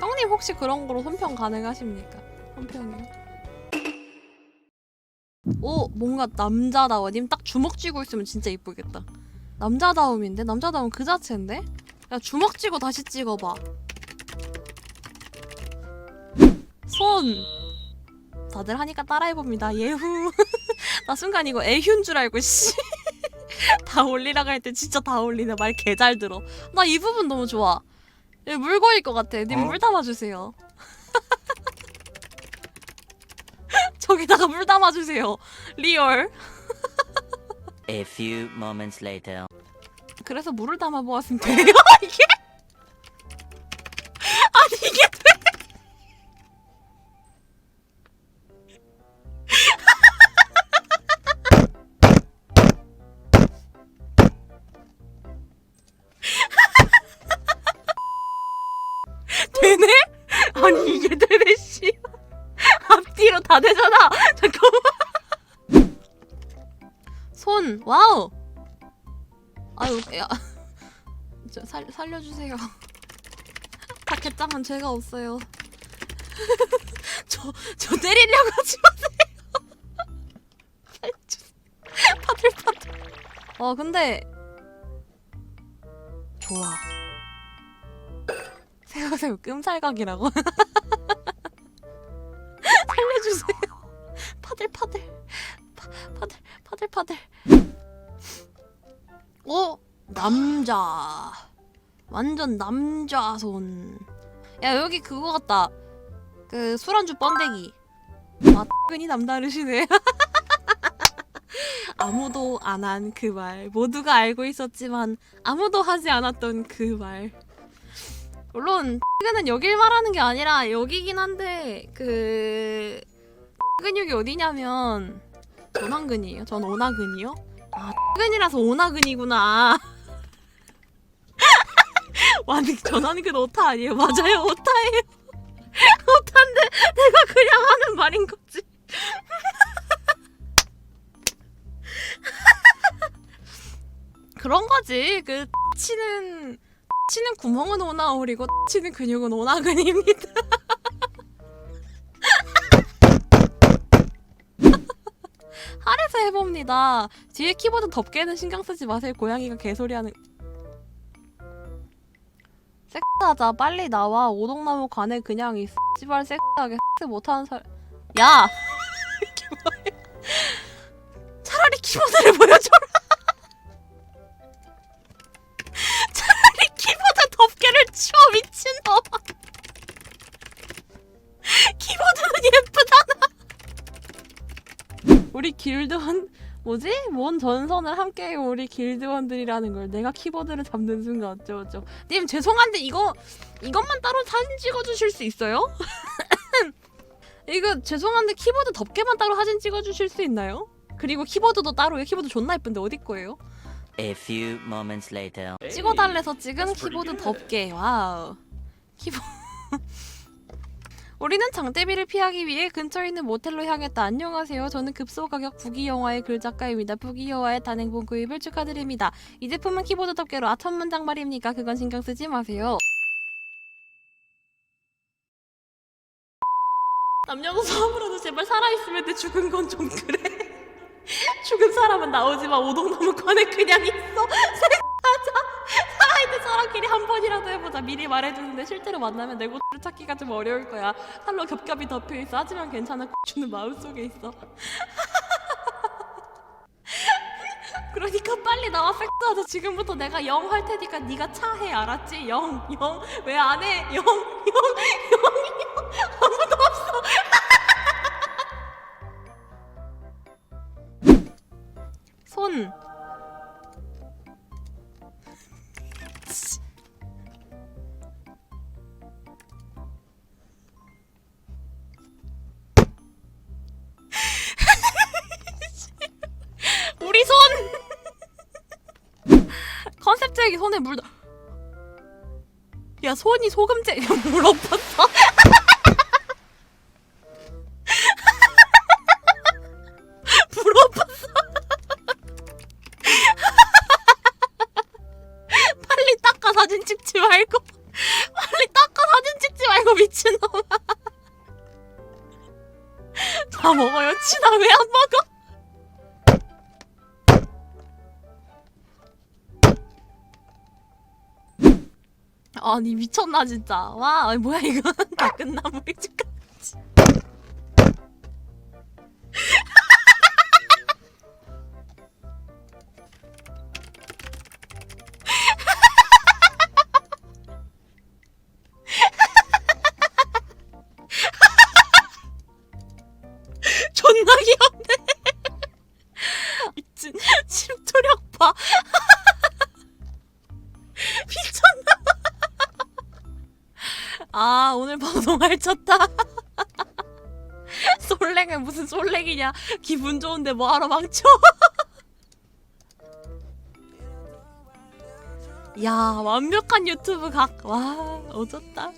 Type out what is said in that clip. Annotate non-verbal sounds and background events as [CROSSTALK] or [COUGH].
형님 혹시 그런 거로 손평 가능하십니까? 손평이요? 오 뭔가 남자다워 님 딱 주먹 쥐고 있으면 진짜 이쁘겠다 남자다움인데? 남자다움 그 자체인데? 야 주먹 쥐고 다시 찍어봐 손 다들 하니까 따라해봅니다 예후 [LAUGHS] 나 순간 이거 애휴인 줄 알고 씨. [LAUGHS] 다 올리라고 할 때 진짜 다 올리네. 말 개 잘 들어. 나 이 부분 너무 좋아. 여기 물 고일 것 같아. 님 어? 물 담아주세요. [LAUGHS] 저기다가 물 담아주세요. 리얼. A few moments later. 그래서 물을 담아 보았으면 돼요. [LAUGHS] 이게 아니 이게 씨 [LAUGHS] 앞뒤로 다 되잖아. 잠깐만. 손 와우. 아유 야. 저, 살, 살려주세요. [LAUGHS] 다 개짱한 죄가 없어요. [LAUGHS] 저, 저 때리려고 하지 마세요. 파들파들 어 근데 새우새우 끔살각이라고 [LAUGHS] 살려주세요 파들파들 파, 파들 파들파들 어? 남자 완전 남자 손. 야 여기 그거 같다. 그 술안주 번데기. 아 끈이 남다르시네. [LAUGHS] 아무도 안 한 그 말. 모두가 알고 있었지만 아무도 하지 않았던 그 말. 물론 끈은 여길 말하는 게 아니라 여기긴 한데 그 근육이 어디냐면 전완근이에요. 전 오나근이요. 아 근이라서 오나근이구나. 완전 [LAUGHS] 전완근 오타 아니에요? 맞아요 오타예요. [LAUGHS] 오타인데 내가 그냥 하는 말인 거지. [LAUGHS] 그런 거지. 그 치는 치는 구멍은 오나오리고 치는 근육은 오나근입니다. 할에서 [LAUGHS] 해봅니다. 뒤에 키보드 덮개는 신경 쓰지 마세요. 고양이가 개소리하는. 섹스하자 빨리 나와 오동나무 관에 그냥 이 씨발 섹스하게 섹스 못하는 사 야! [LAUGHS] 차라리 키보드를 보여줘 길드원 뭐지? 뭔 전선을 함께 우리 길드원들이라는 걸 내가 키보드를 잡는 순간 어쩌고저쩌고 님 죄송한데 이거 이것만 따로 사진 찍어주실 수 있어요? [LAUGHS] 이거 죄송한데 키보드 덮개만 따로 사진 찍어주실 수 있나요? 그리고 키보드도 따로요 키보드 존나 예쁜데 어디 거예요? A few moments later. 찍어달래서 찍은 키보드. 덮개 와우 키보 우리는 장대비를 피하기 위해 근처에 있는 모텔로 향했다. 안녕하세요. 저는 급소 가격 부기 영화의 글 작가입니다. 부기 영화의 단행본 구입을 축하드립니다. 이 제품은 키보드 덮개로 아첫 문장 말입니까? 그건 신경 쓰지 마세요. 남녀노소 아무라도 제발 살아있으면 돼. 죽은 건 좀 그래. [LAUGHS] 죽은 사람은 나오지 마. 오동나무 관에 그냥 있어. 사람끼리 한 번이라도 해보자. 미리 말해주는데 실제로 만나면 내 고추를 찾기가 좀 어려울 거야. 살로 겹겹이 덮여있어. 하지만 괜찮아. 고추는 마음속에 있어. [LAUGHS] 그러니까 빨리 나와. 팩트하자. 지금부터 내가 영 할 테니까 네가 차해. 알았지? 영 영. 왜 안 해? 영 영 컨셉쟁이 손에 물. 다- 야 손이 소금쟁이 물 엎었어. 물 엎었어. 빨리 닦아 사진 찍지 말고 [LAUGHS] 빨리 닦아 사진 찍지 말고 미친놈아 [LAUGHS] 다 먹어요 치나 왜 안 먹어 아니 미쳤나 진짜. 와 아니, 뭐야 이거. [LAUGHS] 다 끝나 물리니 아 오늘 방송 알쳤다. [LAUGHS] 솔랭은 무슨 솔랭이냐? 기분 좋은데 뭐하러 망쳐? [LAUGHS] 야 완벽한 유튜브 각 와 어졌다